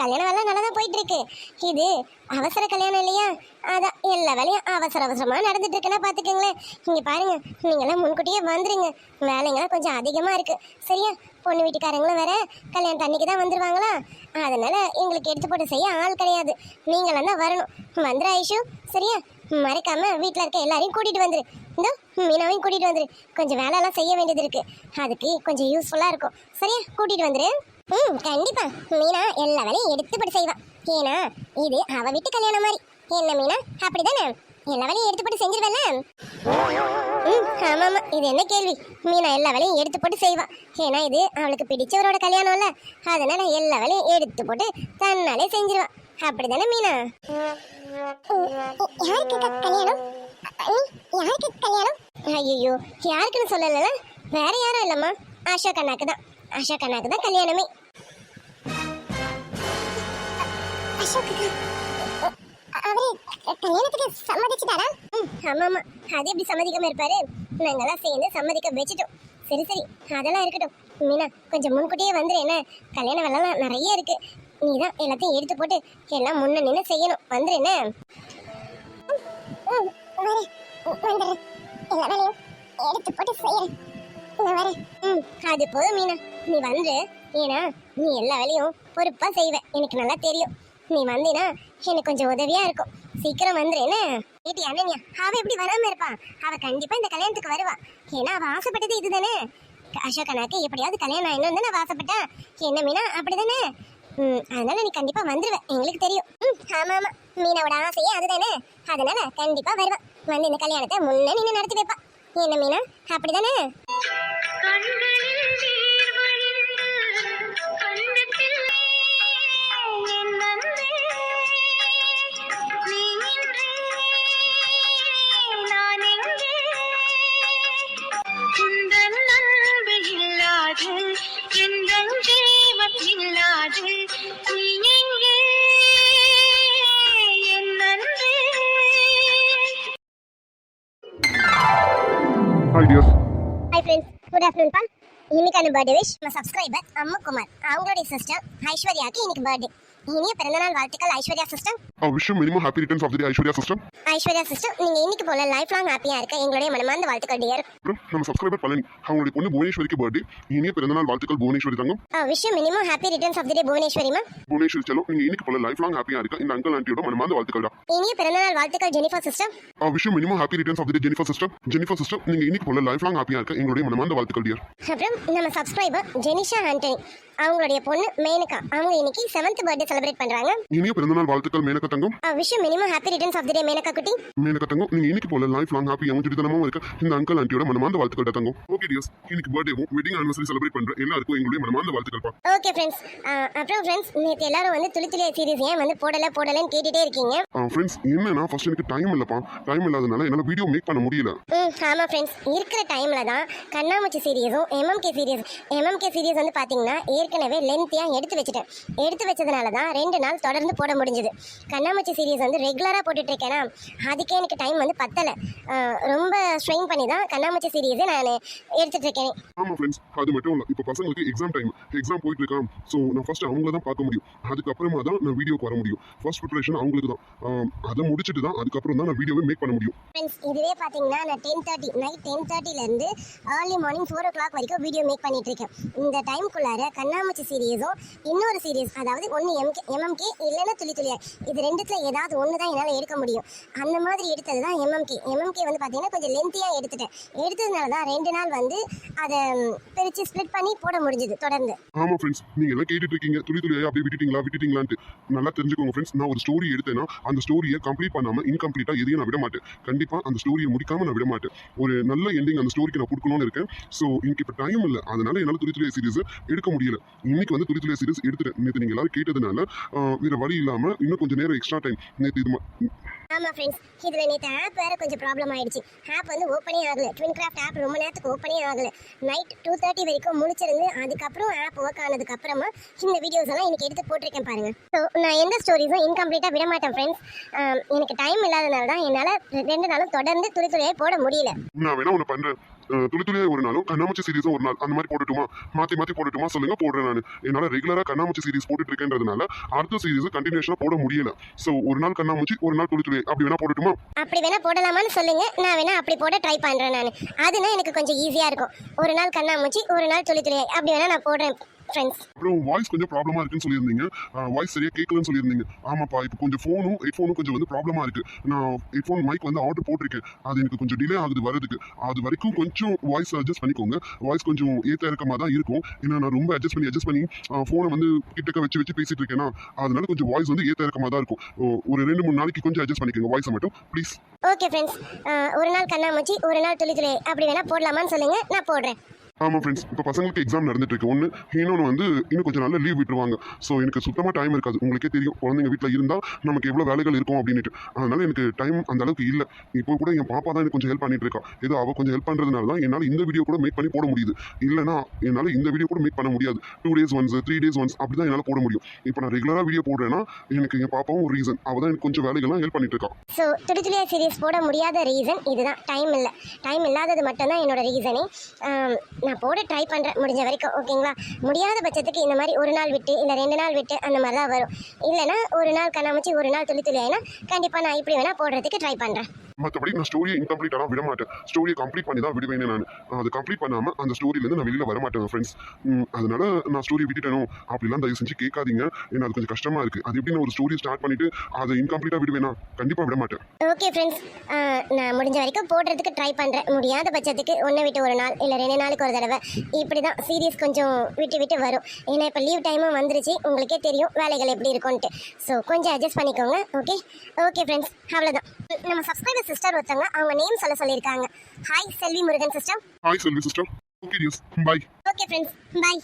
கல்யாணம் வேலை நல்லா தான் போயிட்டு இருக்கு இது அவசர கல்யாணம் இல்லையா? அதான் எல்லா வேலையும் அவசர அவசரமாக நடந்துட்டு இருக்குன்னா பார்த்துக்கோங்களேன் இங்க பாருங்க நீங்களாம் முன்கூட்டியே வந்துருங்க. வேலைங்களாம் கொஞ்சம் அதிகமாக இருக்கு. சரியா? பொண்ணு வீட்டுக்காரங்களும் வேற கல்யாணம் தண்ணிக்கு தான் வந்துருவாங்களா? அதனால எங்களுக்கு எடுத்து போட்டு செய்ய ஆள் கிடையாது. நீங்களாம் தான் வரணும். வந்துரு ஐஷு. சரியா? மறக்காம வீட்டில் இருக்க எல்லாரையும் கூட்டிட்டு வந்துரு. இந்த மீனாவையும் கூட்டிட்டு வந்துரு. கொஞ்சம் வேலையெல்லாம் செய்ய வேண்டியது இருக்கு. அதுக்கு கொஞ்சம் யூஸ்ஃபுல்லா இருக்கும். சரியா? கூட்டிட்டு வந்துரு. ம் கண்டிப்பா. மீனா எல்லா வேலையும் எடுத்துப்பட்டு செய்வா. ஏன்னா இது அவ வீட்டு கல்யாணம் மாதிரி. என்ன மீனா? அப்படிதானே? எல்லா வேலையும் எடுத்துப்பட்டு செஞ்சிருவேல ம் ஆமா ஆமா இது என்ன கேள்வி? மீனா எல்லா வேலையும் எடுத்து போட்டு செய்வா. ஏன்னா இது அவளுக்கு பிடிச்சவரோட கல்யாணம்ல. அதனால எல்லா வேலையும் எடுத்து போட்டு தன்னாலே செஞ்சிருவா. அப்படிதானே மீனா? யாருக்கு கல்யாணம்? யாருக்கு கல்யாணம்? ஐயோ யாருக்குன்னு சொல்லல வேற யாரும் இல்லம்மா. ஆஷா கண்ணாக்கு தான். ஆஷா கண்ணாக்கு தான் கல்யாணமே. அசோக்கு அவரு கல்யாணத்துக்கு சம்மதிச்சுட்டாரா? ஆமா ஆமா அது எப்படி சம்மதிக்காம இருப்பாரு? நாங்கெல்லாம் சேர்ந்து சம்மதிக்க வச்சுட்டோம். சரி சரி. அதெல்லாம் இருக்கட்டும். மீனா கொஞ்சம் முன்கூட்டியே வந்துரு என்ன? கல்யாண வேலைலாம் நிறைய இருக்கு. நீ தான் எல்லாத்தையும் எடுத்து போட்டு எல்லாம் முன்ன நின்று செய்யணும். வந்துரு என்ன? எடுத்து போட்டு செய்யறேன். ம் அது போதும் மீனா. நீ வந்து ஏன்னா நீ எல்லா வேலையும் பொறுப்பா செய்வ. எனக்கு நல்லா தெரியும். நீ வந்தீனா எனக்கு கொஞ்சம் உதவியா இருக்கும். சீக்கிரம் வந்துருன்னு ஏட்டி அனன்யா அவ எப்படி வராம இருப்பா? அவ கண்டிப்பா இந்த கல்யாணத்துக்கு வருவா. ஏன்னா அவ ஆசைப்பட்டது இதுதானே? அசோக் அண்ணாக்கு எப்படியாவது கல்யாணம் ஆயிடணும் தானே அவ ஆசைப்பட்டா? என்ன மீனா? அப்படிதானே? தானே அதனால நீ கண்டிப்பா வந்துருவ. எங்களுக்கு தெரியும். ம் ஆமா ஆமா மீனாவோட ஆசையே அதுதானே? அதனால கண்டிப்பா வருவேன் வந்து இந்த கல்யாணத்தை முன்ன நின்று நடத்தி வைப்பா. என்ன மீனா? அப்படிதானே? Hi dears hi friends good afternoon பா இன்னைக்கான பர்த்டே விஷ் நம்ம சப்ஸ்கிரைபர் அம்மு குமார் அவங்களுடைய சிஸ்டர் ஐஸ்வர்யாக்கு இன்னைக்கு பர்த்டே இனிய பிறந்தநாள் வாழ்த்துக்கள் Aishwarya sister. Wish you many many happy returns of the Aishwarya sister. Aishwarya sister நீங்க இன்னைக்கு போல லைஃப் லாங் ஹாப்பியா இருக்க எங்களுடைய மனமார்ந்த வாழ்த்துக்கள் டியர் நம்ம சப்ஸ்கிரைபர் பழனி அவங்களுடைய பொண்ணு புவனேஸ்வரிக்கு பர்த்டே இனிய பிறந்தநாள் வாழ்த்துக்கள் புவனேஸ்வரி தங்கம். Wish you many many happy returns of the Bhuvaneswari ma'am Bhuvaneswari செல்லும் நீங்க இன்னைக்கு போல லைஃப் லாங் ஹாப்பியா இருக்க இந்த அங்கிள் ஆண்டியோட மனமார்ந்த வாழ்த்துக்கள் இனிய பிறந்தநாள் வாழ்த்துக்கள் Jennifer sister. Wish you many many happy returns of the Jennifer sister. Jennifer sister நீங்க இன்னைக்கு போல லைஃப் லாங் ஹாப்பியா இருக்க எங்களுடைய மனமார்ந்த வாழ்த்துக்கள் டியர் அப்புறம் நம்ம சப்ஸ்கிரைபர் ஜெனிஷா ஆண்டனி அவங்களுடைய பொண்ணு மேனகா. அவங்க இன்னைக்கு செவன்த் பர்த்டே செலிப்ரேட் பண்றாங்க. இனிய பிறந்தநாள் வாழ்த்துக்கள் மேனக தங்கம். Wish you many many happy returns of the day Menaka குட்டி. மேனக தங்கம் நீங்க இன்னைக்கு போல லைஃப் லாங் ஹாப்பி அவங்க தினமும் இருக்க இந்த அங்கிள் ஆண்டியோட மனமார்ந்த வாழ்த்துக்கள் தங்கம். ஓகே டியர்ஸ் இன்னைக்கு பர்த்டேவும் வெட்டிங் ஆனிவர்சரி செலிப்ரேட் பண்ற எல்லாருக்கும் எங்களுடைய மனமார்ந்த வாழ்த்துக்கள் பா. ஓகே ஃப்ரெண்ட்ஸ் அப்புறம் ஃப்ரெண்ட்ஸ் நேற்று எல்லாரும் வந்து துளி துளி சீரிஸ் ஏன் வந்து போடல போடலன்னு கேட்டுட்டே இருக்கீங்க. ஃப்ரெண்ட்ஸ் என்னன்னா ஃபர்ஸ்ட் எனக்கு டைம் இல்லப்பா. டைம் இல்லாதனால என்னால வீடியோ மேக் பண்ண முடியல. ம் ஆமாம் ஃப்ரெண்ட்ஸ் இருக்கிற டைமில் தான் கண்ணாமூச்சி சீரியஸும் எம்எம்கே சீரியஸ் எம்எம்கே சீரியஸ் வந்து பார்த்தீங்கன்னா ஏற்கனவே லென்த்தியாக எடுத்து வச்சுட்டேன். எடுத்து வச்சதுனால தான் ரெண்டு நாள் தொடர்ந்து போட முடிஞ்சது. கண்ணாமூச்சி சீரியஸ் வந்து ரெகுலராக போட்டுட்டு இருக்கேனா அதுக்கே எனக்கு டைம் வந்து பத்தலை. ரொம்ப ஸ்ட்ரெயின் பண்ணி தான் கண்ணாமூச்சி சீரியஸை நான் எடுத்துட்டு இருக்கேன் ஆமா ஃப்ரெண்ட்ஸ் அது மட்டும் இல்ல. இப்போ பசங்களுக்கு எக்ஸாம் டைம் எக்ஸாம் போயிட்டு இருக்கான் ஸோ நான் ஃபர்ஸ்ட் அவங்கள தான் பார்க்க முடியும். அதுக்கப்புறமா தான் நான் வீடியோக்கு வர முடியும். ஃபர்ஸ்ட் ப்ரிப்பரேஷன் அவங்களுக்கு தான். அதை முடிச்சுட்டு தான் அதுக்கப்புறம் தான் நான் வீடியோவை மேக் பண்ண முடியும். ஃப்ரெண்ட்ஸ் இதுவே பார்த்தீங்கன்னா நான் டென் தேர்ட்டி நைட் டென் தேர்ட்டிலேருந்து early morning four o'clock வரைக்கும் வீடியோ மேக் பண்ணிட்டு இருக்கேன் இந்த டைம்குள்ளார கண்ணாமூச்சி சீரியஸும் இன்னொரு சீரியஸ் அதாவது ஒன்று எம்கே எம்எம்கே இல்லைன்னா துளி துளியா? இது ரெண்டுத்துல ஏதாவது ஒன்று தான் என்னால் எடுக்க முடியும். அந்த மாதிரி எடுத்தது தான் எம்எம்கே. எம்எம்கே வந்து பார்த்தீங்கன்னா கொஞ்சம் லென்த்தியாக எடுத்துட்டேன். எடுத்ததுனால தான் ரெண்டு நாள் வந்து அதை பிரித்து ஸ்ப்ளிட் பண்ணி போட முடிஞ்சுது தொடர்ந்து. ஆமாம் ஃப்ரெண்ட்ஸ் நீங்கள் எல்லாம் கேட்டுட்டு இருக்கீங்க. துளி துளியாக அப்படியே விட்டுட்டீங்களா? விட்டுட்டீங்களான்ட்டு. நல்லா தெரிஞ்சுக்கோங்க ஃப்ரெண்ட்ஸ் நான் ஒரு ஸ்டோரி எடுத்தேன்னா அந்த ஸ்டோரியை கம்ப்ளீட் பண்ணாமல் இன்கம்ப்ளீட்டாக எதையும் நான் விட மாட்டேன். கண்டிப்பாக அந்த ஸ்டோரியை முடிக்காமல் நான் விட மாட்டேன். ஒரு நல்ல எண்டிங் அந்த ஸ்டோரிக்கு நான் கொடுக்கணும்னு இருக்கேன். ஸோ இன்னைக்கு இப்போ டைம் இல்லை. அதனால என்னால் துளி துளிய சீரிஸ் எடுக்க முடியல. இன்னைக்கு வந்து துளி துளிய சீரிஸ் எடுத்துட்டேன். நேற்று நீங்கள் எல்லாரும் கேட்டதுனால ஆஹ், வேற வழி இல்லாம இன்னும் கொஞ்சம் நேரம் எக்ஸ்ட்ரா டைம் நேற்று இது ஆமாம் ஃப்ரெண்ட்ஸ் இதில் நேற்று ஆப் வேறு கொஞ்சம் ப்ராப்ளம் ஆயிடுச்சு. ஆப் வந்து ஓப்பனே ஆகல. ட்வின் கிராஃப்ட் ஆப் ரொம்ப நேரத்துக்கு ஓப்பனே ஆகல. நைட் டூ தேர்ட்டி வரைக்கும் முடிச்சிருந்து அதுக்கப்புறம் ஆப் ஒர்க் ஆனதுக்கு அப்புறமா இந்த வீடியோஸ் எல்லாம் இன்னைக்கு எடுத்து போட்டிருக்கேன் பாருங்க. ஸோ நான் எந்த ஸ்டோரிஸும் இன்கம்ப்ளீட்டாக விட மாட்டேன் ஃப்ரெண்ட்ஸ் எனக்கு டைம் இல்லாதனால தான் என்னால் ரெண்டு நாளும் தொடர்ந்து துளி துளியாக போட முடியல. நான் வேணா ஒன்று பண்றேன். அஹ், துளி துளியா ஒரு நாளும் கண்ணாமூச்சி சீரிஸும் ஒரு நாள் அந்த மாதிரி போட்டுட்டுமா மாற்றி மாற்றி போட்டுட்டுமா சொல்லுங்க போடுறேன் நான். என்னால ரெகுலராக கண்ணாமூச்சி சீரிஸ் போட்டுட்டு இருக்கேன்றதுனால அடுத்த சீரிஸ் கண்டினியூஷனாக போட முடியல. ஸோ ஒரு நாள் கண்ணாமூச்சி ஒரு நாள் துளி துளி அப்படி வேணா போட்டுட்டுமா அப்படி வேணா போடலாமான்னு சொல்லுங்க. நான் வேணா அப்படி போட ட்ரை பண்ணுறேன் நான். அதுனா எனக்கு கொஞ்சம் ஈஸியா இருக்கும். ஒரு நாள் கண்ணாமூச்சி ஒரு நாள் துளி துளி அப்படி வேணா நான் போடுறேன். ஃப்ரெண்ட்ஸ் அப்புறம் வாய்ஸ் கொஞ்சம் ப்ராப்ளமா இருக்குன்னு சொல்லியிருந்தீங்க. வாய்ஸ் சரியா கேட்கலன்னு சொல்லியிருந்தீங்க. ஆமாப்பா இப்போ கொஞ்சம் ஃபோனும் ஹெட்ஃபோனும் கொஞ்சம் வந்து ப்ராப்ளமா இருக்கு. நான் ஹெட்ஃபோன் மைக் வந்து ஆர்டர் போட்டிருக்கேன். அது எனக்கு கொஞ்சம் டிலே ஆகுது வரதுக்கு அது வரைக்கும் கொஞ்சம் வாய்ஸ் அட்ஜஸ்ட் பண்ணிக்கோங்க. வாய்ஸ் கொஞ்சம் ஏத்த இறக்கமா தான் இருக்கும். ஏன்னா நான் ரொம்ப அட்ஜஸ்ட் பண்ணி அட்ஜஸ்ட் பண்ணி ஃபோனை வந்து கிட்டக்க வச்சு வச்சு பேசிட்டு இருக்கேன்னா அதனால கொஞ்சம் வாய்ஸ் வந்து ஏத்த இறக்கமா தான் இருக்கும். ஒரு ரெண்டு மூணு நாளைக்கு கொஞ்சம் அட்ஜஸ்ட் பண்ணிக்கோங்க வாய்ஸை மட்டும் ப்ளீஸ் ஓகே ஃப்ரெண்ட்ஸ் ஒரு நாள் கண்ணாமூச்சி ஒரு நாள் துளி துளி அப்படி வேணா போடலாமான்னு சொல்லுங்க. நான் போடுறேன். ஆமாம் ஃப்ரெண்ட்ஸ் இப்போ பசங்களுக்கு எக்ஸாம் நடந்துட்டு இருக்கு ஒன்று இன்னொன்று வந்து இன்னும் கொஞ்சம் நாளில் லீவ் விட்டுருவாங்க. ஸோ எனக்கு சுத்தமாக டைம் இருக்காது. உங்களுக்கே தெரியும் குழந்தைங்க வீட்டில் இருந்தால் நமக்கு எவ்வளோ வேலைகள் இருக்கும் அப்படின்ட்டு அதனால் எனக்கு டைம் அந்த அளவுக்கு இல்லை. இப்போ கூட என் பாப்பா தான் எனக்கு கொஞ்சம் ஹெல்ப் பண்ணிட்டு இருக்கா. ஏதோ அவள் கொஞ்சம் ஹெல்ப் பண்ணுறதுனால தான் என்னால் இந்த வீடியோ கூட மேக் பண்ணி போட முடியுது. இல்லைனா என்னால் இந்த வீடியோ கூட மேக் பண்ண முடியாது. Two days once three days once அப்படி தான் என்னால் போட முடியும். இப்போ நான் ரெகுலராக வீடியோ போடுறேன்னா எனக்கு என் பாப்பாவும் ஒரு ரீசன் அவள் தான் எனக்கு கொஞ்சம் வேலைகள்லாம் ஹெல்ப் பண்ணிட்டு இருக்கா. ஸோ துளி துளியா போட முடியாத ரீசன் இதுதான். டைம் இல்லை. டைம் இல்லாதது மட்டும்தான் என்னோட ரீசனே நான் போட ட்ரை பண்ணுறேன் முடிஞ்ச வரைக்கும் ஓகேங்களா முடியாத பட்சத்துக்கு இந்த மாதிரி ஒரு நாள் விட்டு இல்லை ரெண்டு நாள் விட்டு அந்த மாதிரி தான் வரும். இல்லைன்னா ஒரு நாள் கண்ணாமூச்சி ஒரு நாள் துளி துளி ஆயினா கண்டிப்பாக நான் இப்படி வேணால் போடுறதுக்கு ட்ரை பண்ணுறேன் மற்றபடி நான் ஸ்டோரியை இன்கம்ப்ளீட்டாக விட மாட்டேன். ஸ்டோரியை கம்ப்ளீட் பண்ணி தான் விடுவேன் நான். அது கம்ப்ளீட் பண்ணாமல் அந்த ஸ்டோரியிலேருந்து நான் வெளியில் வர மாட்டேன் ஃப்ரெண்ட்ஸ் அதனால் நான் ஸ்டோரி விட்டுட்டேனும் அப்படிலாம் தயவு செஞ்சு கேட்காதீங்க. ஏன்னா அது கொஞ்சம் கஷ்டமாக இருக்குது அது எப்படி நான் ஒரு ஸ்டோரி ஸ்டார்ட் பண்ணிவிட்டு அதை இன்கம்ப்ளீட்டாக விடுவேனா? கண்டிப்பாக விட மாட்டேன். ஓகே ஃப்ரெண்ட்ஸ் நான் முடிஞ்ச வரைக்கும் போடுறதுக்கு ட்ரை பண்ணுறேன் முடியாத பட்சத்துக்கு ஒன்றை விட்டு ஒரு நாள் இல்லை ரெண்டு நாளுக்கு ஒரு தடவை. இப்படி தான் சீரியஸ் கொஞ்சம் விட்டு விட்டு வரும். ஏன்னா இப்போ லீவ் டைமும் வந்துருச்சு. உங்களுக்கே தெரியும் வேலைகள் எப்படி இருக்கும்ன்ட்டு. ஸோ கொஞ்சம் அட்ஜஸ்ட் பண்ணிக்கோங்க. ஓகே ஓகே ஃப்ரெண்ட்ஸ் அவ்வளோதான் நம்ம சப்ஸ்கிரைபர்ஸ் சிஸ்டர் ஒருத்தவங்க அவங்க நேம் சொல்ல சொல்லியிருக்காங்க. Hi Selvi Murugan sister hi Selvi sister okay dears bye okay friends bye